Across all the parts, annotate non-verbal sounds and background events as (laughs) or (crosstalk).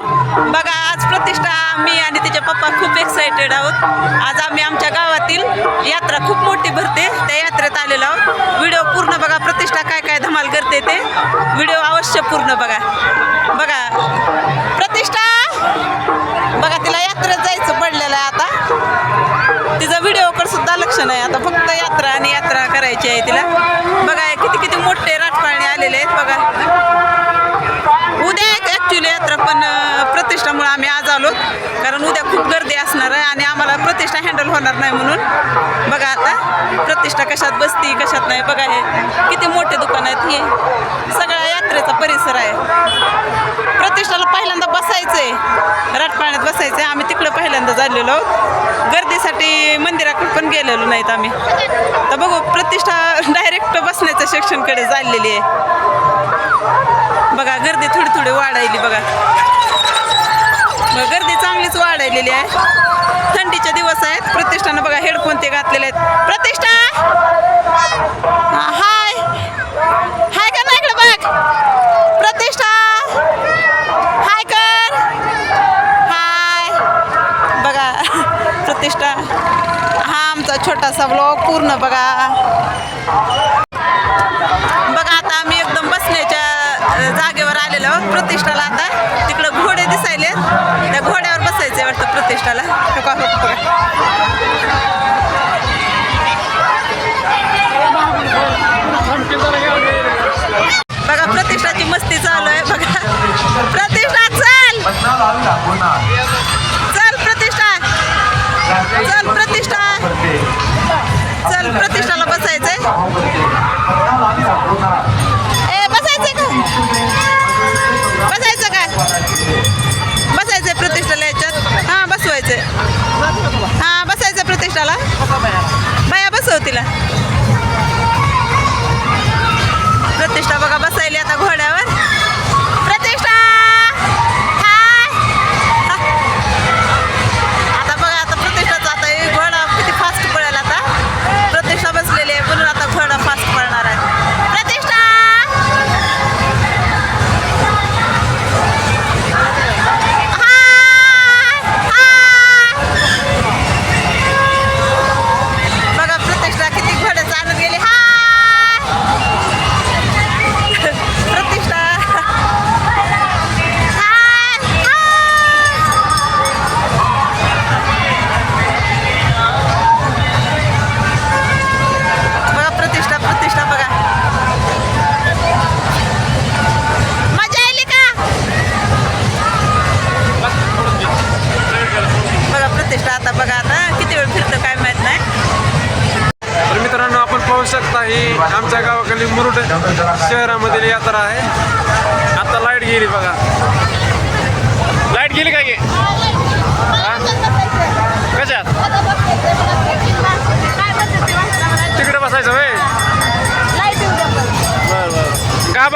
बघा आज प्रतिष्ठा मी आणि तिचे पप्पा खूप एक्साइटेड आहोत. आज आम्ही आमच्या गावातील यात्रा खूप मोठी भरते. त्या यात्रेत आलेलो आहोत. व्हिडिओ पूर्ण बघा प्रतिष्ठा काय काय धमाल करते ते. व्हिडिओ अवश्य पूर्ण बघा. बघा प्रतिष्ठा! बघा तिला यात्रेत जायचं पडलेलं आहे आता. तिचं व्हिडिओकडे सुद्धा लक्ष नाही. आता फक्त यात्रा आणि यात्रा करायची आहे तिला. बघा किती किती मोठे राजकारणी आलेले आहेत बघा. आणि आम्हाला प्रतिष्ठा हँडल होणार नाही म्हणून. बघा आता प्रतिष्ठा कशात बसती कशात नाही. बघा हे किती मोठे दुकान आहेत हे. सगळ्या यात्रेचा परिसर आहे. प्रतिष्ठाला पहिल्यांदा बसायचं आहे राटपाण्यात बसायचं आहे आम्ही तिकडं पहिल्यांदा झालेलो आहोत. गर्दीसाठी मंदिराकडे पण गेलेलो नाहीत आम्ही. तर बघू प्रतिष्ठा डायरेक्ट बसण्याच्या सेक्शनकडे चाललेली आहे. बघा गर्दी थोडी थोडी वाढायली बघा. गर्दी चांगलीच वाढलेली आहे. थंडीचे दिवस आहेत. प्रतिष्ठानं बघा हेडफोन ते घातलेले आहेत. प्रतिष्ठा! हा, हाय. हाय कर ना इकडे बघ? प्रतिष्ठा! हाय कर. हाय. बघा प्रतिष्ठा. हा आमचा छोटासा ब्लॉग पूर्ण बघा. चल चल प्रतिष्ठा. चल प्रतिष्ठा. चल प्रतिष्ठाला बसायचंय. ए बसायचंय का? बसायचं का? बसायचंय प्रतिष्ठाला याच्यात. हां बसवायचंय. हां बसायचं प्रतिष्ठाला. बाया बसव तिला. प्रतिष्ठा बघा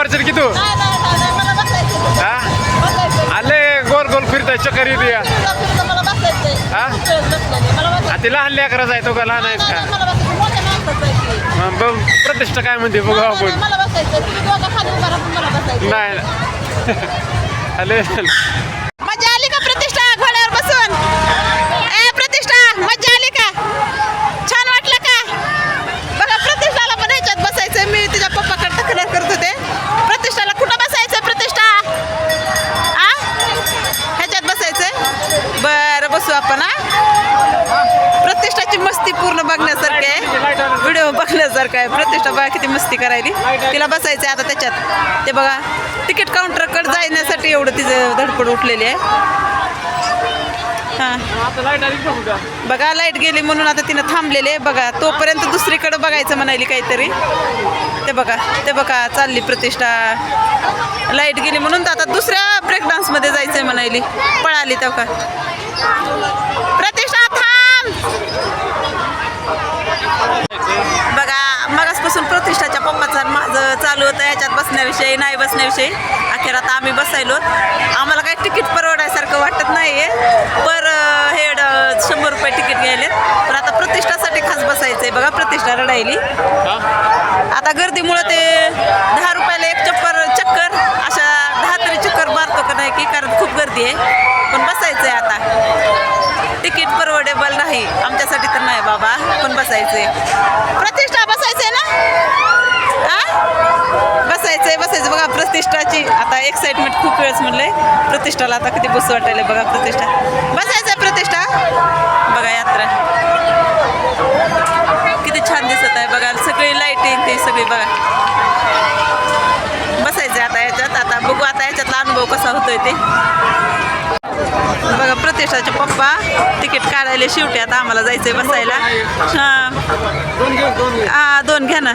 घाबरशील की तू? आले गोल गोल फिरताय चक्कर येते हा? ते लहान लेकराचा आहे तो का लहान आहेस का? बघ प्रतिष्ठा काय म्हणते बघू आपण. नाही हॅलो (laughs) करायली. तिला बसायचं आहे आता त्याच्यात. ते बघा तिकीट काउंटरकडे जाण्यासाठी एवढं तिचं धडपड उठलेली आहे. हां. बघा लाइट गेली म्हणून आता तिनं थांबलेले आहे. बघा तोपर्यंत दुसरीकडे बघायचं म्हणाली काहीतरी. ते बघा ते बघा चालली प्रतिष्ठा. लाइट गेली म्हणून तर आता दुसऱ्या ब्रेक डान्समध्ये जायचंय म्हणाली. पळाली तेव्हा प्रतिष्ठा थांब! मगासपासून प्रतिष्ठाच्या पप्पाचा माझं चालू होतं याच्यात बसण्याविषयी नाही बसण्याविषयी. अखेर आता आम्ही बसायलो. आम्हाला काही तिकीट परवडायसारखं वाटत नाही आहे पर हेड शंभर रुपये तिकीट घ्यायले पण आता प्रतिष्ठासाठी खास बसायचं आहे बघा प्रतिष्ठा रडायली? आता गर्दीमुळं ते दहा रुपयाला एक चक्कर चक्कर अशा दहा तरी चक्कर मारतो का नाही की कारण खूप गर्दी आहे. पण बसायचं आहे आता. तिकीट परवडेबल नाही. आमच्यासाठी तर नाही बाबा पण बसायचंय. प्रतिष्ठा बसायचंय बसायचंय. बसायचं बघा प्रतिष्ठाची. आता एक्साइटमेंट खूप वेळेस म्हणलंय. प्रतिष्ठाला आता किती बसू वाटायला बघा प्रतिष्ठा. बसायचंय प्रतिष्ठा. बघा यात्रा. किती छान दिसत आहे. बघा सगळी लाईटिंग ते सगळी बघा. बसायचं आता याच्यात. आता बघू आता याच्यातला अनुभव कसा होतोय ते. बघा प्रतिष्ठाचे पप्पा तिकीट काढायला शेवटी आता आम्हाला जायचंय बसायला. हां. दोन दोन हा दोन घ्या ना.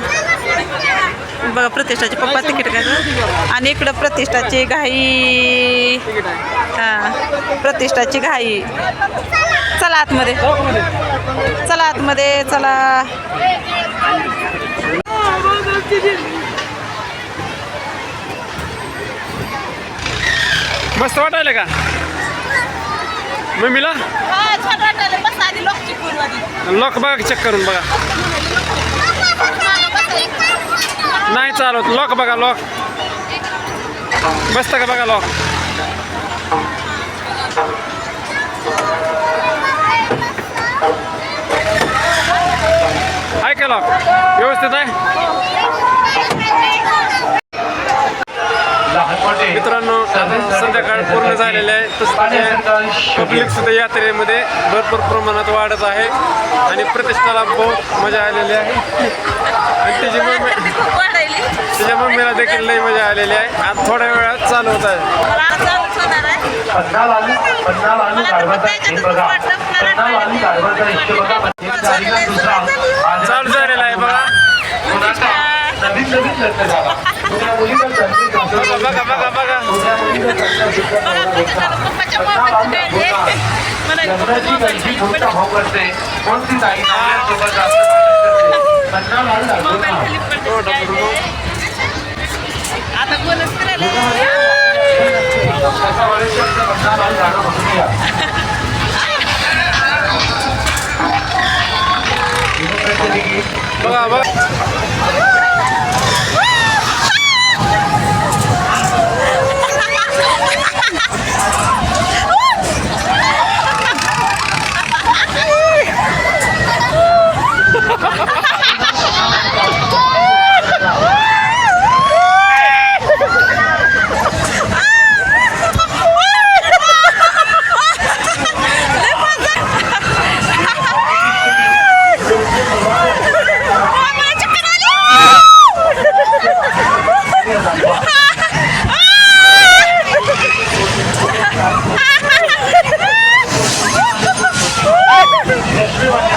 बघा प्रतिष्ठाचे पप्पा तिकीट काढ. आणि इकडं प्रतिष्ठाची घाई. हां प्रतिष्ठाची घाई. चला आतमध्ये. चला आतमध्ये चला. मस्त वाटायला का? मम्मीला? लॉक बघा चेक करून बघा. नाही चालत. लॉक बघा लॉक बसतं का बघा लॉक आहे का लॉक व्यवस्थित आहे? मित्रांनो संध्याकाळ पूर्ण झालेले आहे. तसं पब्लिक सुद्धा यात्रेमध्ये भरपूर प्रमाणात वाढत आहे आणि प्रतिष्ठाला बहुत मजा आलेली आहे. आणि तिची मम्मी तिच्या मम्मीला देखील लई मजा आलेली आहे. आता थोड्या वेळात चालू होत आहे. आज आज चालू झालेला आहे बघा. नवीन नवीन लग्न झाला. मोबाईल कुठे लग्नाची गलती कोणता भाऊ करते कोणती ताई दाखव ना. आता या. (laughs) बघा बघा. 들어봤냐?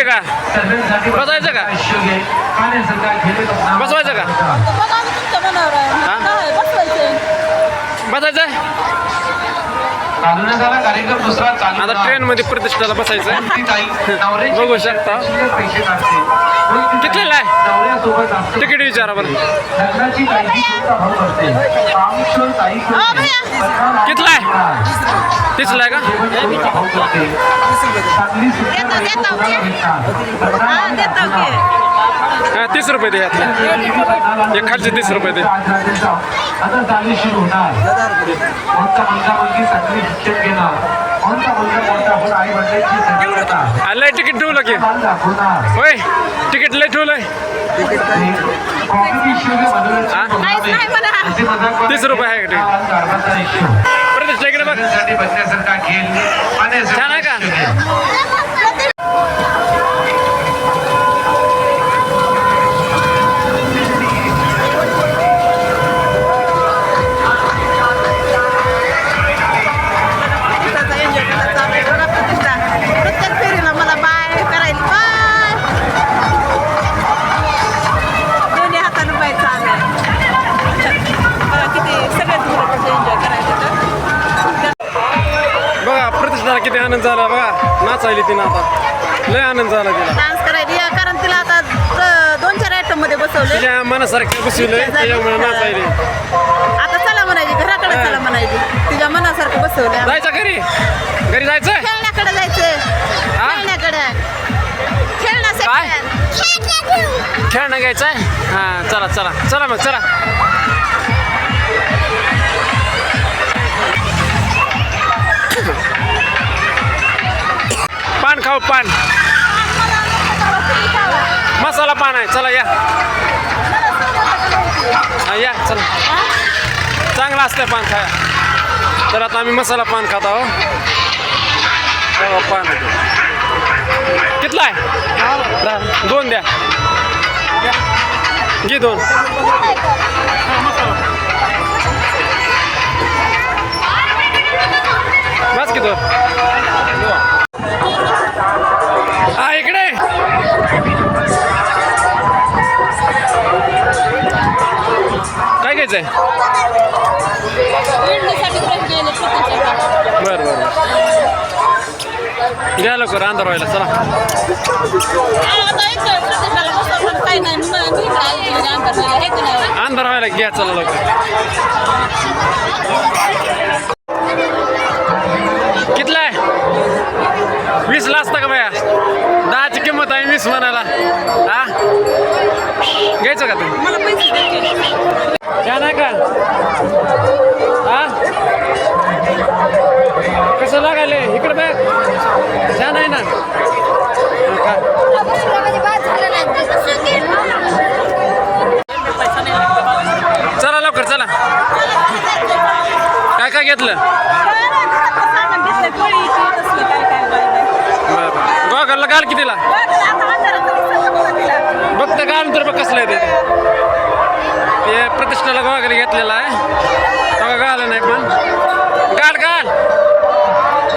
मध्ये का? बसायचं का? गेले बसवायचं का? बसायचंय? चालू झाला कार्यक्रम दुसरा चालू आता ट्रेन मध्ये प्रतिष्ठाला नवऱ्याची बघू शकता. कितीला आहे? तिकीट विचारा बरं. कितला आहे? तीसला आहे. का जेवण हा तीस रुपये दे यातले एक खालचे तीस रुपये दे. आता आलंय तिकीट ठेवलं की होय तिकीट लय ठेवलंय कॉम्पिटिशन तीस रुपये आहे का ते? प्रतिष्ठा इकडे बघ छान आहे का? नाचायली तिनं आता. लय आनंद झाला तिला. डान्स करायची या, कारण तिला आता दोन चार आयटममध्ये बसवले. तिच्या मनासारखे बसवलंय. त्याच्यामुळे नाचायली. आता चला म्हणायची घराकडे. चला म्हणायची. तिच्या मनासारखं बसवलं जायचं घरी? घरी जायचं? खेळण्याकडे जायचंय हा? खेळण्याकडे. खेळण्यासाठी? खेळणं घ्यायचं आहे हां चला चला. चला मग चला. पान खाऊ पान. मसाला पान आहे. चला या. या चला. चांगलं असतं पान खाया तर आता आम्ही मसाला पान खात आहो हो, पान. कितला आहे? दोन द्या. घे दोन. बस की दोन. घ्यायचंय बरं बरं घ्या लवकर अंधार व्हायला चला. अंधार व्हायला घ्या चला लवकर. कितला आहे? वीसला असता का बाया? दहाची किंमत आहे वीस म्हणायला. हा? घ्यायचं का तुम्ही मला पैसे द्यायचे. छान आहे का हा कसं लागायले इकडे बॅग छान आहे ना हा का? चला लवकर चला काय काय घेतलं सामान घेतलंय, पोळीची, तसलं काय काय बाय बाय. बरं गोगलला घाल कितीला बघतं घाल तर बघ कसलं आहे ते ते प्रतिष्ठाला गोगल घेतलेला आहे. बघा घाल नाही पण. घाल घाल.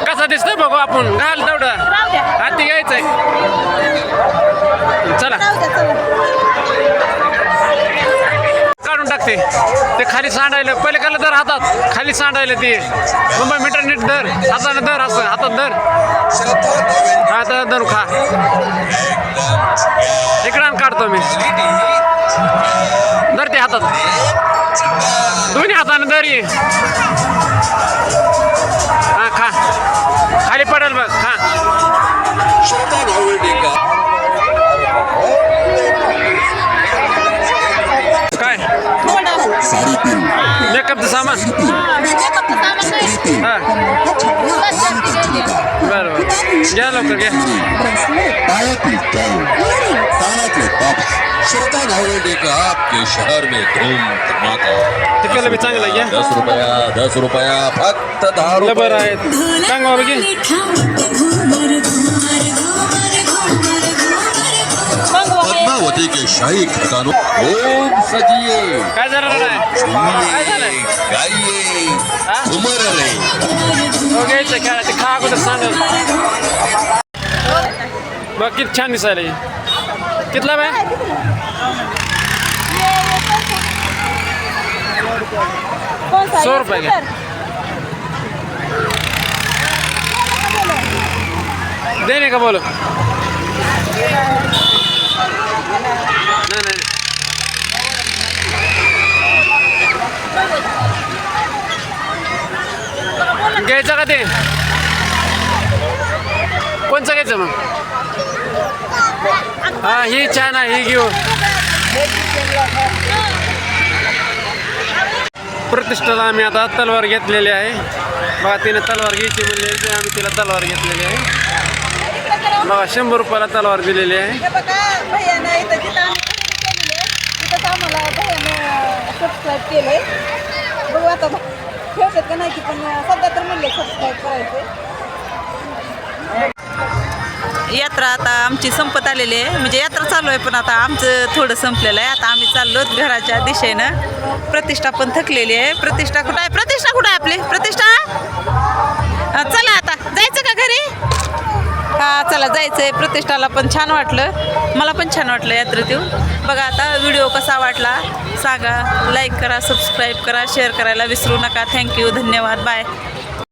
कसा दिसतोय बघू आपण. घाल तेवढं. हाती घ्यायचंय. चला. काढून टाकते. ते खाली सांडायला पहिले काल दर हातात. खाली सांडायला ते. मुंबई मीटर नीट दर हाताने दर असं. हातात दर हातात धरू खा. इकडं काढतो मी. धर ते हातात. दोन्ही हाताने दर. ये हा खा. खाली पडेल बघ खा. काय? मेकअपचं सामान. हा. बरं बरं. घ्या लवकर घ्या. श्रद्धा नावडे का आपके शहर में धूम धमाका? तिकडलं बी चांगलं आहे, घ्या दस रुपया दस रुपया फक्त दहा लय बरं रुपये आहेत सांग बाबा घे पद्मावती के शाही खजानों ओम सजिए काय झालं रे? काय झालं? झूमिए, गाइए हा? उमर रे. घ्यायचं खेळायचं खा अगोदर सांगेल बघ किती छान दिसायला. कितला बाय सौ रुपए का। देने का बोलो। घ्यायचा का ते? कोणचं घ्यायचं मग? हा ही छान आहे ही घेऊ. प्रतिष्ठाला आम्ही आता तलवार घेतलेली आहे. बघा तिने तलवार घ्यायची म्हणले की आम्ही तिला तलवार घेतलेली आहे. बघा शंभर रुपयाला तलवार दिलेली आहे. यात्रा आता आमची संपत आलेली आहे. म्हणजे यात्रा चालू आहे पण आता आमचं थोडं संपलेलं आहे. आता आम्ही चाललो घराच्या दिशेनं. प्रतिष्ठा पण थकलेली आहे. प्रतिष्ठा कुठं आहे? प्रतिष्ठा कुठं आहे आपली? प्रतिष्ठा? चला आता. जायचं का घरी? हा चला जायचं आहे प्रतिष्ठाला पण छान वाटलं. मला पण छान वाटलं यात्रेत येऊन. बघा आता व्हिडिओ कसा वाटला. सांगा. लाईक करा सबस्क्राईब करा शेअर करायला विसरू नका. थँक्यू धन्यवाद. बाय